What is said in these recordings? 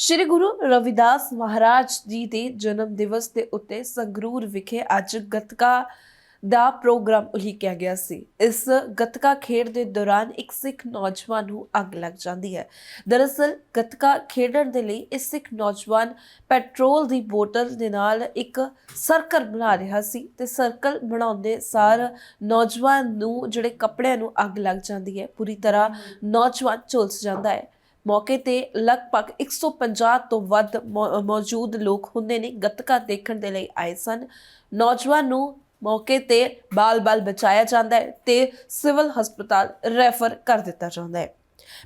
ਸ਼੍ਰੀ ਗੁਰੂ ਰਵਿਦਾਸ ਮਹਾਰਾਜ ਜੀ ਦੇ ਜਨਮ ਦਿਵਸ ਦੇ ਉੱਤੇ ਸੰਗਰੂਰ ਵਿਖੇ ਅੱਜ ਗੱਤਕਾ ਦਾ ਪ੍ਰੋਗਰਾਮ ਉਲੀਕਿਆ ਗਿਆ ਸੀ। ਇਸ ਗੱਤਕਾ ਖੇਡ ਦੇ ਦੌਰਾਨ ਇੱਕ ਸਿੱਖ ਨੌਜਵਾਨ ਨੂੰ ਅੱਗ ਲੱਗ ਜਾਂਦੀ ਹੈ। ਦਰਅਸਲ ਗੱਤਕਾ ਖੇਡਣ ਦੇ ਲਈ ਇਹ ਸਿੱਖ ਨੌਜਵਾਨ ਪੈਟਰੋਲ ਦੀ ਬੋਤਲ ਦੇ ਨਾਲ ਇੱਕ ਸਰਕਲ ਬਣਾ ਰਿਹਾ ਸੀ ਤੇ ਸਰਕਲ ਬਣਾਉਂਦੇ ਸਾਰ ਨੌਜਵਾਨ ਨੂੰ ਜਿਹੜੇ ਕੱਪੜਿਆਂ ਨੂੰ ਅੱਗ ਲੱਗ ਜਾਂਦੀ ਹੈ ਪੂਰੀ ਤਰ੍ਹਾਂ ਨੌਜਵਾਨ ਝੁਲਸ ਜਾਂਦਾ ਹੈ। ਮੌਕੇ ਤੇ ਲਗਭਗ 150 ਤੋਂ ਵੱਧ ਮੌਜੂਦ ਲੋਕ ਹੁੰਦੇ ਨੇ, ਗੱਤਕਾ ਦੇਖਣ ਦੇ ਲਈ ਆਏ ਸਨ। ਨੌਜਵਾਨ ਨੂੰ ਮੌਕੇ ਤੇ ਬਾਲ-ਬਾਲ ਬਚਾਇਆ ਜਾਂਦਾ ਹੈ ਤੇ ਸਿਵਲ ਹਸਪਤਾਲ ਰੈਫਰ ਕਰ ਦਿੱਤਾ ਜਾਂਦਾ ਹੈ।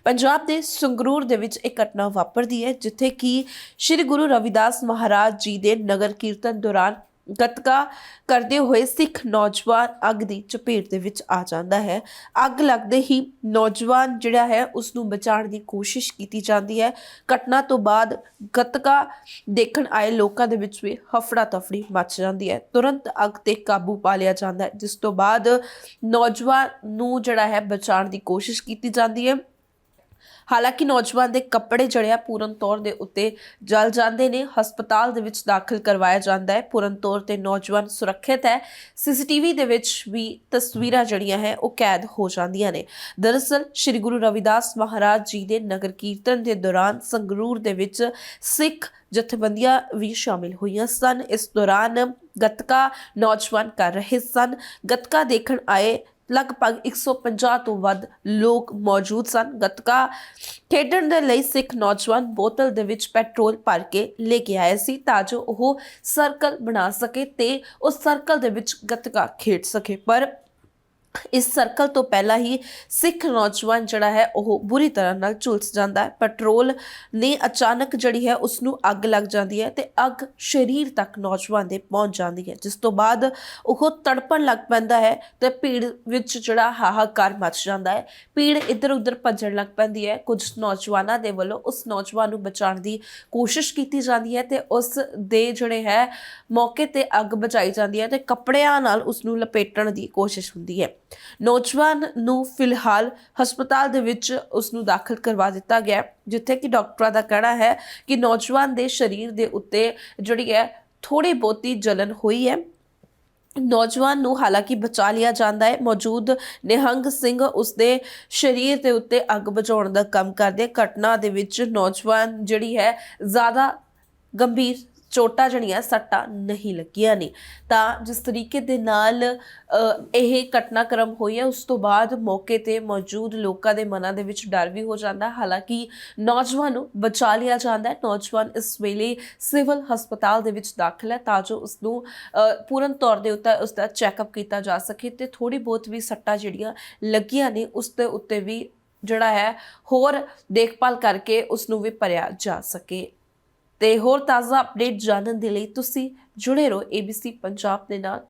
ਪੰਜਾਬ ਦੇ ਸੰਗਰੂਰ ਦੇ ਵਿੱਚ ਇੱਕ ਘਟਨਾ ਵਾਪਰਦੀ ਹੈ, ਜਿੱਥੇ ਕਿ ਸ੍ਰੀ ਗੁਰੂ ਰਵਿਦਾਸ ਮਹਾਰਾਜ ਜੀ ਦੇ ਨਗਰ ਕੀਰਤਨ ਦੌਰਾਨ ਗੱਤਕਾ ਕਰਦੇ ਹੋਏ ਸਿੱਖ ਨੌਜਵਾਨ ਅੱਗ ਦੀ ਚਪੇਟ ਦੇ ਵਿੱਚ ਆ ਜਾਂਦਾ ਹੈ। ਅੱਗ ਲੱਗਦੇ ਹੀ ਨੌਜਵਾਨ ਜਿਹੜਾ ਹੈ ਉਸ ਨੂੰ ਬਚਾਉਣ ਦੀ ਕੋਸ਼ਿਸ਼ ਕੀਤੀ ਜਾਂਦੀ ਹੈ। ਘਟਨਾ ਤੋਂ ਬਾਅਦ ਗੱਤਕਾ ਦੇਖਣ ਆਏ ਲੋਕਾਂ ਦੇ ਵਿੱਚ ਵੀ ਹਫੜਾ ਤਫੜੀ ਮਚ ਜਾਂਦੀ ਹੈ। ਤੁਰੰਤ ਅੱਗ ਤੇ ਕਾਬੂ ਪਾ ਲਿਆ ਜਾਂਦਾ ਹੈ, ਜਿਸ ਤੋਂ ਬਾਅਦ ਨੌਜਵਾਨ ਨੂੰ ਜਿਹੜਾ ਹੈ, ਬਚਾਉਣ ਦੀ ਕੋਸ਼ਿਸ਼ ਕੀਤੀ ਜਾਂਦੀ ਹੈ। ਹਾਲਾਂਕਿ ਨੌਜਵਾਨ ਦੇ ਕੱਪੜੇ ਜਿਹੜੇ ਆ ਪੂਰਨ ਤੌਰ ਦੇ ਉੱਤੇ ਜਲ ਜਾਂਦੇ ਨੇ, ਹਸਪਤਾਲ ਦੇ ਵਿੱਚ ਦਾਖਲ ਕਰਵਾਇਆ ਜਾਂਦਾ ਹੈ। ਪੂਰਨ ਤੌਰ ਤੇ ਨੌਜਵਾਨ ਸੁਰੱਖਿਅਤ ਹੈ। ਸੀਸੀਟੀਵੀ ਦੇ ਵਿੱਚ ਵੀ ਤਸਵੀਰਾਂ ਜਿਹੜੀਆਂ ਹੈ, ਉਹ ਕੈਦ ਹੋ ਜਾਂਦੀਆਂ ਨੇ। ਦਰਅਸਲ, ਸ੍ਰੀ ਗੁਰੂ ਰਵਿਦਾਸ ਮਹਾਰਾਜ ਜੀ ਦੇ ਨਗਰ ਕੀਰਤਨ ਦੇ ਦੌਰਾਨ ਸੰਗਰੂਰ ਦੇ ਵਿੱਚ ਸਿੱਖ ਜਥੇਬੰਦੀਆਂ ਵੀ ਸ਼ਾਮਿਲ ਹੋਈਆਂ ਸਨ। ਇਸ ਦੌਰਾਨ ਗੱਤਕਾ ਨੌਜਵਾਨ ਕਰ ਰਹੇ ਸਨ। ਗੱਤਕਾ ਦੇਖਣ ਆਏ ਲਗਭਗ 150 ਤੋਂ ਵੱਧ ਲੋਕ ਮੌਜੂਦ ਸਨ। ਗੱਤਕਾ ਖੇਡਣ ਦੇ ਲਈ ਸਿੱਖ ਨੌਜਵਾਨ ਬੋਤਲ ਦੇ ਵਿੱਚ ਪੈਟਰੋਲ ਭਰ ਕੇ ਲੈ ਕੇ ਆਏ ਸੀ ਤਾਂ ਜੋ ਉਹ ਸਰਕਲ ਬਣਾ ਸਕੇ ਤੇ ਉਸ ਸਰਕਲ ਦੇ ਵਿੱਚ ਗੱਤਕਾ ਖੇਡ ਸਕੇ। ਪਰ ਇਸ ਸਰਕਲ ਤੋਂ ਪਹਿਲਾਂ ਹੀ ਸਿੱਖ ਨੌਜਵਾਨ ਜਿਹੜਾ ਹੈ, ਉਹ ਬੁਰੀ ਤਰ੍ਹਾਂ ਨਾਲ ਝੁਲਸ ਜਾਂਦਾ ਹੈ। ਪੈਟਰੋਲ ਨੇ ਅਚਾਨਕ ਜਿਹੜੀ ਹੈ ਉਸ ਨੂੰ ਅੱਗ ਲੱਗ ਜਾਂਦੀ ਹੈ ਤੇ ਅੱਗ ਸਰੀਰ ਤੱਕ ਨੌਜਵਾਨ ਦੇ ਪਹੁੰਚ ਜਾਂਦੀ ਹੈ। ਜਿਸ ਤੋਂ ਬਾਅਦ ਉਹ ਤੜਪਣ ਲੱਗ ਪੈਂਦਾ ਹੈ ਤੇ ਭੀੜ ਵਿੱਚ ਜਿਹੜਾ ਹਾਹਾਕਾਰ ਮਚ ਜਾਂਦਾ ਹੈ। ਭੀੜ ਇੱਧਰ ਉੱਧਰ ਭੱਜਣ ਲੱਗ ਪੈਂਦੀ ਹੈ। ਕੁਝ ਨੌਜਵਾਨਾਂ ਦੇ ਵੱਲੋਂ ਉਸ ਨੌਜਵਾਨ ਨੂੰ ਬਚਾਉਣ ਦੀ ਕੋਸ਼ਿਸ਼ ਕੀਤੀ ਜਾਂਦੀ ਹੈ ਤੇ ਉਸ ਦੇ ਜਿਹੜੇ ਹੈ, ਮੌਕੇ ਤੇ ਅੱਗ ਬਚਾਈ ਜਾਂਦੀ ਹੈ ਤੇ ਕੱਪੜਿਆਂ ਨਾਲ ਉਸ ਨੂੰ ਲਪੇਟਣ ਦੀ ਕੋਸ਼ਿਸ਼ ਹੁੰਦੀ ਹੈ। ਨੌਜਵਾਨ ਨੂੰ ਫਿਲਹਾਲ ਹਸਪਤਾਲ ਦੇ ਵਿੱਚ ਉਸ ਨੂੰ ਦਾਖਲ ਕਰਵਾ ਦਿੱਤਾ ਗਿਆ ਜਿੱਥੇ ਕਿ ਡਾਕਟਰਾਂ ਦਾ ਕਹਿਣਾ ਹੈ ਕਿ ਨੌਜਵਾਨ ਦੇ ਸਰੀਰ ਦੇ ਉੱਤੇ ਜਿਹੜੀ ਹੈ ਥੋੜੀ ਬਹੁਤੀ ਜਲਨ ਹੋਈ ਹੈ। ਨੌਜਵਾਨ ਨੂੰ ਹਾਲਾਂਕਿ ਬਚਾ ਲਿਆ ਜਾਂਦਾ ਹੈ। ਮੌਜੂਦ ਨਿਹੰਗ ਸਿੰਘ ਉਸਦੇ ਸਰੀਰ ਦੇ ਉੱਤੇ ਅੱਗ ਬੁਝਾਉਣ ਦਾ ਕੰਮ ਕਰਦੇ ਘਟਨਾ ਦੇ ਵਿੱਚ ਨੌਜਵਾਨ ਜਿਹੜੀ ਹੈ, ਜ਼ਿਆਦਾ ਗੰਭੀਰ ਚੋਟਾਂ ਜਿਹੜੀਆਂ ਸੱਟਾਂ ਨਹੀਂ ਲੱਗੀਆਂ ਨੇ। ਤਾਂ ਜਿਸ ਤਰੀਕੇ ਦੇ ਨਾਲ ਇਹ ਘਟਨਾਕ੍ਰਮ ਹੋਈ ਹੈ, ਉਸ ਤੋਂ ਬਾਅਦ ਮੌਕੇ ਤੇ ਮੌਜੂਦ ਲੋਕਾਂ ਦੇ ਮਨਾਂ ਦੇ ਵਿੱਚ ਡਰ ਵੀ ਹੋ ਜਾਂਦਾ। ਹਾਲਾਂਕਿ ਨੌਜਵਾਨ ਨੂੰ ਬਚਾ ਲਿਆ ਜਾਂਦਾ ਹੈ। ਨੌਜਵਾਨ ਇਸ ਵੇਲੇ ਸਿਵਲ ਹਸਪਤਾਲ ਦੇ ਵਿੱਚ ਦਾਖਲ ਹੈ ਤਾਂ ਜੋ ਉਸ ਨੂੰ ਪੂਰਨ ਤੌਰ ਦੇ ਉੱਤੇ ਉਸ ਦਾ ਚੈੱਕਅਪ ਕੀਤਾ ਜਾ ਸਕੇ ਤੇ ਥੋੜੀ ਬਹੁਤ ਵੀ ਸੱਟਾਂ ਜਿਹੜੀਆਂ ਲੱਗੀਆਂ ਨੇ, ਉਸ ਦੇ ਉੱਤੇ ਵੀ ਜਿਹੜਾ ਹੈ ਹੋਰ ਦੇਖਭਾਲ ਕਰਕੇ ਉਸ ਨੂੰ ਵੀ ਭਰਿਆ ਜਾ ਸਕੇ। ਤੇ ਹੋਰ ਤਾਜ਼ਾ ਅਪਡੇਟ ਜਾਣਨ ਦੇ ਲਈ ਤੁਸੀਂ ਜੁੜੇ ਰਹੋ ABC ਪੰਜਾਬ ਦੇ ਨਾਲ।